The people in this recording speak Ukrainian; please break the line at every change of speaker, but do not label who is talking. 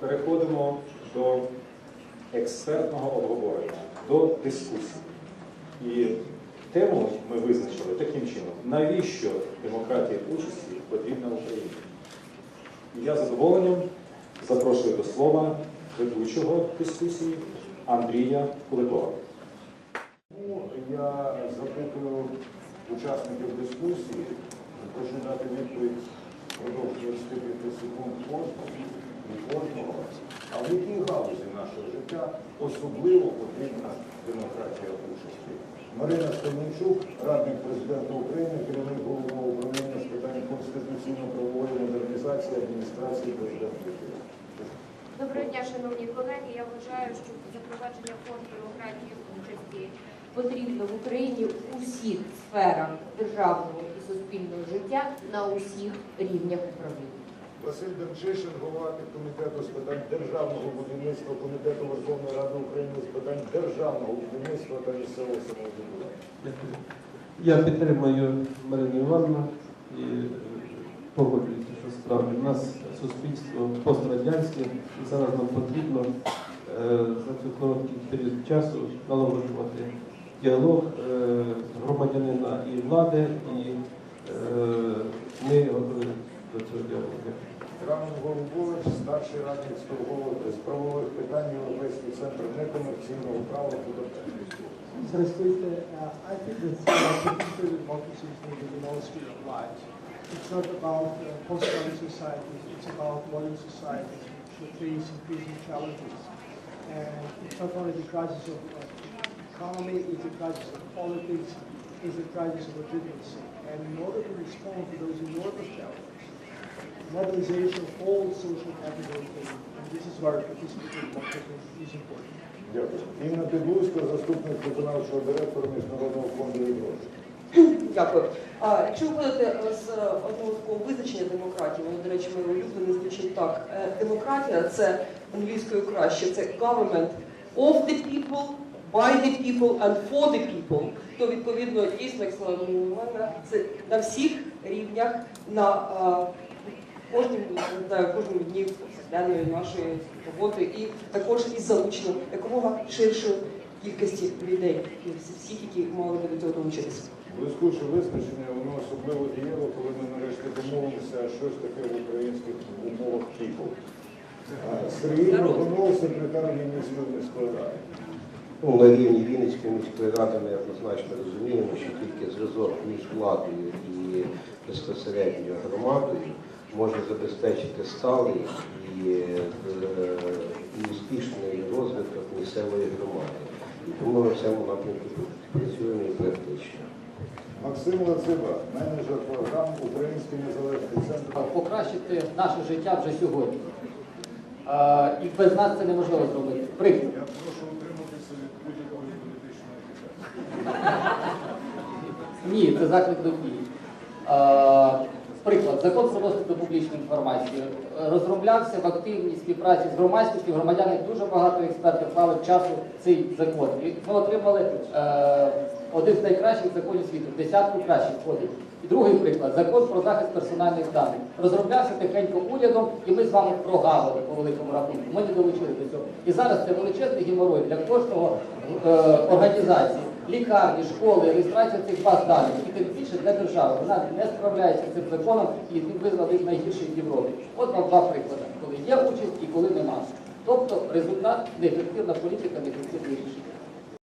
переходимо до експертного обговорення, до дискусії. І тему ми визначили таким чином, навіщо демократія участі потрібна Україні. І я з задоволенням запрошую до слова ведучого дискусії Андрія Куликова.
Ну, Я запитую учасників дискусії, прошу дати відповідь впродовж 25 секунд кожного і кожного. А в якій галузі нашого життя особливо потрібна демократія участі? Марина Стельничук, радник президента України, керівник головного управління з питань конституційно-правової модернізації адміністрації президента України.
Доброго дня, шановні колеги. Я вважаю, що запровадження форм демократії участі потрібно в Україні у всіх сферах державного і суспільного життя на усіх рівнях управління.
Василь Демчишин, голова підкомітету з питань державного будівництва Комітету Верховної Ради України з питань державного будівництва та місцевого самоврядування.
Я підтримую Марину Івановну і погоджуюся, що справді у нас суспільство пострадянське, і зараз нам потрібно е, за цей короткий період часу налагоджувати діалог е, громадянина і влади, і е, ми готові до цього діалогу. Дякую.
Роман Голубович, старший радник з торгових з правових питань Європейський центр некомерційного права Будапешт.
Здравствуйте. Uh, I think that uh, participatory democracy is needed in all spheres of life. It's not about uh, post-modern societies, it's about modern societies which face increasing challenges. And it's not only the crisis of uh, economy, it's the crisis of politics, it's the crisis of legitimacy. And in order to respond to those enormous challenges, mobilization of all social capital, and this is where participatory democracy is important.
Дякую. Інна Підлузька, заступник виконавчого директора Міжнародного фонду відродження.
Дякую. А якщо виходити з одного такого визначення демократії, воно, до речі, моє улюблене звучить так. Е, Демократія це англійською краще, це government of the people, by the people and for the people. То відповідно дійсно, як сказала це на всіх рівнях, на е, кожному на кожному дні повсякденної нашої роботи і також із залученням якомога ширшої кількості людей, всіх, які мали би до цього долучитися.
Блискуче визначення, воно особливо дієво, коли ми нарешті домовилися, що ж таке в українських умовах. А, Сергій Рогунов, секретар Вінницької міської ради.
Ну, на рівні Вінницької міської ради ми однозначно розуміємо, що тільки зв'язок між владою і безпосередньо громадою може забезпечити сталий і, е, і успішний розвиток місцевої громади. І тому ми в цьому напрямку працюємо і практично.
Максим Лациба, менеджер програм Український незалежний центр.
покращити наше життя вже сьогодні. І без нас це неможливо зробити. Приклад. Ні, це заклик до дії. Е, Приклад, закон про доступ до публічної інформації розроблявся в активній співпраці з громадськістю. Громадяни дуже багато експертів клали часу цей закон. І ми отримали е, один з найкращих законів світу, десятку кращих входить. І другий приклад закон про захист персональних даних. Розроблявся тихенько урядом, і ми з вами прогавили по великому рахунку. Ми не долучили до цього. І зараз це величезний геморой для кожного е, організації лікарні, школи, реєстрація цих баз даних, і тим більше для держави. Вона не справляється з цим законом і він визнав їх в Європі. От вам два приклади, коли є участь і коли нема. Тобто результат неефективна політика,